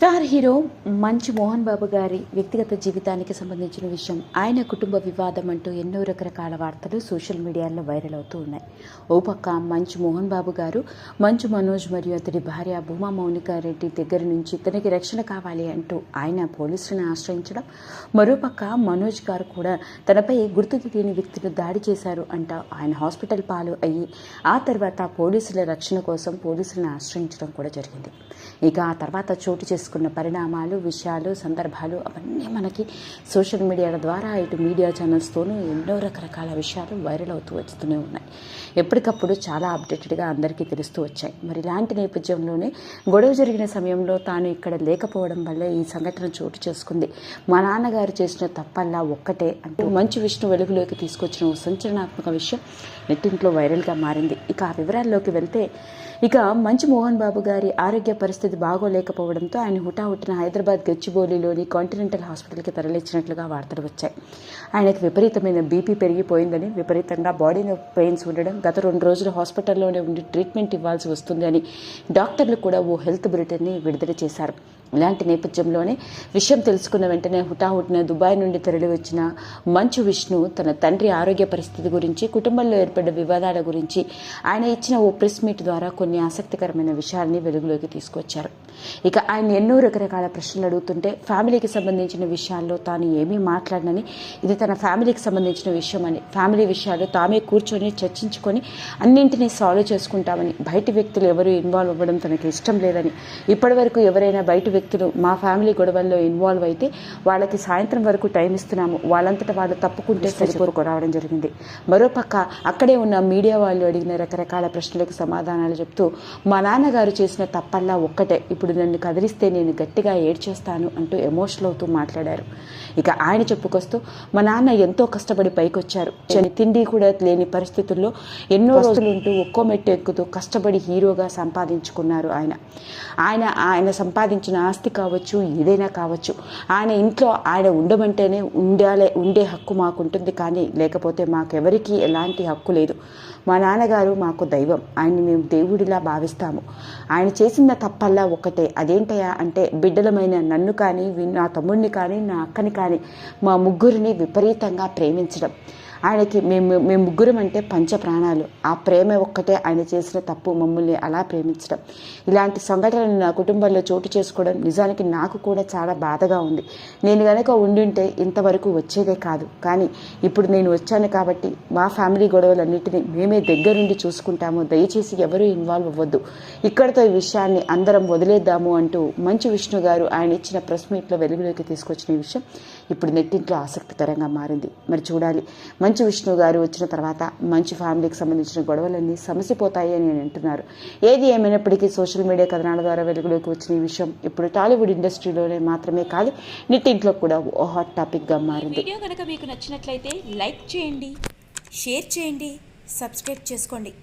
Star hero మంచు మోహన్ బాబు గారి వ్యక్తిగత జీవితానికి సంబంధించిన విషయం. ఆయన కుటుంబ వివాదం అంటూ ఎన్నో రకరకాల వార్తలు సోషల్ మీడియాలో వైరల్ అవుతూ ఉన్నాయి. ఓ పక్క మంచు మోహన్ బాబు గారు మంచు మనోజ్ మరియు అతడి భార్య భూమా మౌనిక రెడ్డి దగ్గర నుంచి తనకి రక్షణ కావాలి అంటూ ఆయన పోలీసులను ఆశ్రయించడం. మరోపక్క మనోజ్ గారు కూడా తనపై గుర్తు తెలియని వ్యక్తులు దాడి చేశారు అంట ఆయన హాస్పిటల్ పాలు అయ్యి ఆ తర్వాత పోలీసుల రక్షణ కోసం పోలీసులను ఆశ్రయించడం కూడా జరిగింది. ఇక ఆ తర్వాత చోటు చేసుకు చేసుకున్న పరిణామాలు విషయాలు సందర్భాలు అవన్నీ మనకి సోషల్ మీడియాల ద్వారా ఇటు మీడియా ఛానల్స్తోనూ ఎన్నో రకరకాల విషయాలు వైరల్ అవుతూ వస్తూనే ఉన్నాయి. ఎప్పటికప్పుడు చాలా అప్డేటెడ్గా అందరికీ తెలుస్తూ వచ్చాయి. మరి ఇలాంటి నేపథ్యంలోనే గొడవ జరిగిన సమయంలో తాను ఇక్కడ లేకపోవడం వల్ల ఈ సంఘటన చోటు చేసుకుంది. మా నాన్నగారు చేసిన తప్పల్లా ఒక్కటే అంటూ మంచి విష్ణు వెలుగులోకి తీసుకొచ్చిన ఓ సంచలనాత్మక విషయం నెట్టింట్లో వైరల్గా మారింది. ఇక ఆ వివరాల్లోకి వెళ్తే ఇక మంచి మోహన్ బాబు గారి ఆరోగ్య పరిస్థితి బాగోలేకపోవడంతో ఆయన హుటాహుటిన హైదరాబాద్ గచ్చిబౌలిలోని కాంటినెంటల్ హాస్పిటల్కి తరలించినట్లుగా వార్తలు వచ్చాయి. ఆయనకు విపరీతమైన బీపీ పెరిగిపోయిందని విపరీతంగా బాడీ పెయిన్స్ ఉండడం గత రెండు రోజులు హాస్పిటల్లోనే ఉండి ట్రీట్మెంట్ ఇవ్వాల్సి వస్తుంది అని డాక్టర్లు కూడా ఓ హెల్త్ బులెటిన్ని విడుదల చేశారు. ఇలాంటి నేపథ్యంలోనే విషయం తెలుసుకున్న వెంటనే హుటాహుటిన దుబాయ్ నుండి తరలి వచ్చిన మంచు విష్ణు తన తండ్రి ఆరోగ్య పరిస్థితి గురించి కుటుంబంలో ఏర్పడ్డ వివాదాల గురించి ఆయన ఇచ్చిన ఓ ప్రెస్ మీట్ ద్వారా కొన్ని ఆసక్తికరమైన విషయాల్ని వెలుగులోకి తీసుకొచ్చారు. ఇక ఆయన ఎన్నో రకరకాల ప్రశ్నలు అడుగుతుంటే ఫ్యామిలీకి సంబంధించిన విషయాల్లో తాను ఏమీ మాట్లాడనని ఇది తన ఫ్యామిలీకి సంబంధించిన విషయం అని ఫ్యామిలీ విషయాలు తామే కూర్చొని చర్చించుకొని అన్నింటినీ సాల్వ్ చేసుకుంటామని బయటి వ్యక్తులు ఎవరు ఇన్వాల్వ్ అవ్వడం తనకి ఇష్టం లేదని ఇప్పటివరకు ఎవరైనా బయట వ్యక్తులు మా ఫ్యామిలీ గొడవల్లో ఇన్వాల్వ్ అయితే వాళ్ళకి సాయంత్రం వరకు టైం ఇస్తున్నాము. వాళ్ళంతటా వాళ్ళు తప్పుకుంటే సరిపోరు రావడం జరిగింది. మరోపక్క అక్కడే ఉన్న మీడియా వాళ్ళు అడిగిన రకరకాల ప్రశ్నలకు సమాధానాలు చెప్తూ మా నాన్నగారు చేసిన తప్పల్లా ఒక్కటే. ఇప్పుడు నన్ను కదిలిస్తే నేను గట్టిగా ఏడ్చేస్తాను అంటూ ఎమోషనల్ అవుతూ మాట్లాడారు. ఇక ఆయన చెప్పుకొస్తూ మా నాన్న ఎంతో కష్టపడి పైకొచ్చారు. చని తిండి కూడా లేని పరిస్థితుల్లో ఎన్నో రోజులు ఉంటూ ఒక్కో మెట్టు ఎక్కుతూ కష్టపడి హీరోగా సంపాదించుకున్నారు ఆయన. ఆయన ఆయన సంపాదించిన ఆస్తి కావచ్చు ఏదైనా కావచ్చు. ఆయన ఇంట్లో ఆయన ఉండమంటేనే ఉండాలే ఉండే హక్కు మాకుంటుంది కానీ లేకపోతే మాకెవరికీ ఎలాంటి హక్కు లేదు. మా నాన్నగారు మాకు దైవం ఆయన్ని మేము దేవుడిలా భావిస్తాము. ఆయన చేసిన తప్పల్లా ఒకటే అదేంటయా అంటే బిడ్డలమైన నన్ను కానీ నా తమ్ముడిని కానీ నా అక్కని కానీ మా ముగ్గురిని విపరీతంగా ప్రేమించడం. ఆయనకి మేము మేము ముగ్గురం అంటే పంచ ప్రాణాలు. ఆ ప్రేమ ఒక్కటే ఆయన చేసిన తప్పు మమ్మల్ని అలా ప్రేమించడం. ఇలాంటి సంఘటనలు నా కుటుంబంలో చోటు చేసుకోవడం నిజానికి నాకు కూడా చాలా బాధగా ఉంది. నేను కనుక ఉండింటే ఇంతవరకు వచ్చేదే కాదు. కానీ ఇప్పుడు నేను వచ్చాను కాబట్టి మా ఫ్యామిలీ గొడవలన్నింటినీ మేమే దగ్గరుండి చూసుకుంటాము. దయచేసి ఎవరూ ఇన్వాల్వ్ అవ్వద్దు. ఇక్కడితో ఈ విషయాన్ని అందరం వదిలేద్దాము అంటూ మంచు విష్ణు గారు ఆయన ఇచ్చిన ప్రెస్ మీట్లో వెలుగులోకి తీసుకొచ్చిన విషయం ఇప్పుడు నెట్టింట్లో ఆసక్తికరంగా మారింది. మరి చూడాలి. మంచు విష్ణు గారు వచ్చిన తర్వాత మంచి ఫ్యామిలీకి సంబంధించిన గొడవలన్నీ సమసిపోతాయి అని నేను అంటున్నారు. ఏది ఏమైనప్పటికీ సోషల్ మీడియా కథనాల ద్వారా వెలుగులోకి వచ్చిన ఈ విషయం ఇప్పుడు టాలీవుడ్ ఇండస్ట్రీలోనే మాత్రమే కాదు నిట్టింట్లో కూడా ఓ హాట్ టాపిక్గా మారింది. వీడియో కనుక మీకు నచ్చినట్లయితే లైక్ చేయండి షేర్ చేయండి సబ్స్క్రైబ్ చేసుకోండి.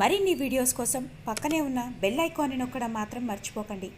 మరిన్ని వీడియోస్ కోసం పక్కనే ఉన్న బెల్ ఐకాన్ని నొక్కడం మాత్రం మర్చిపోకండి.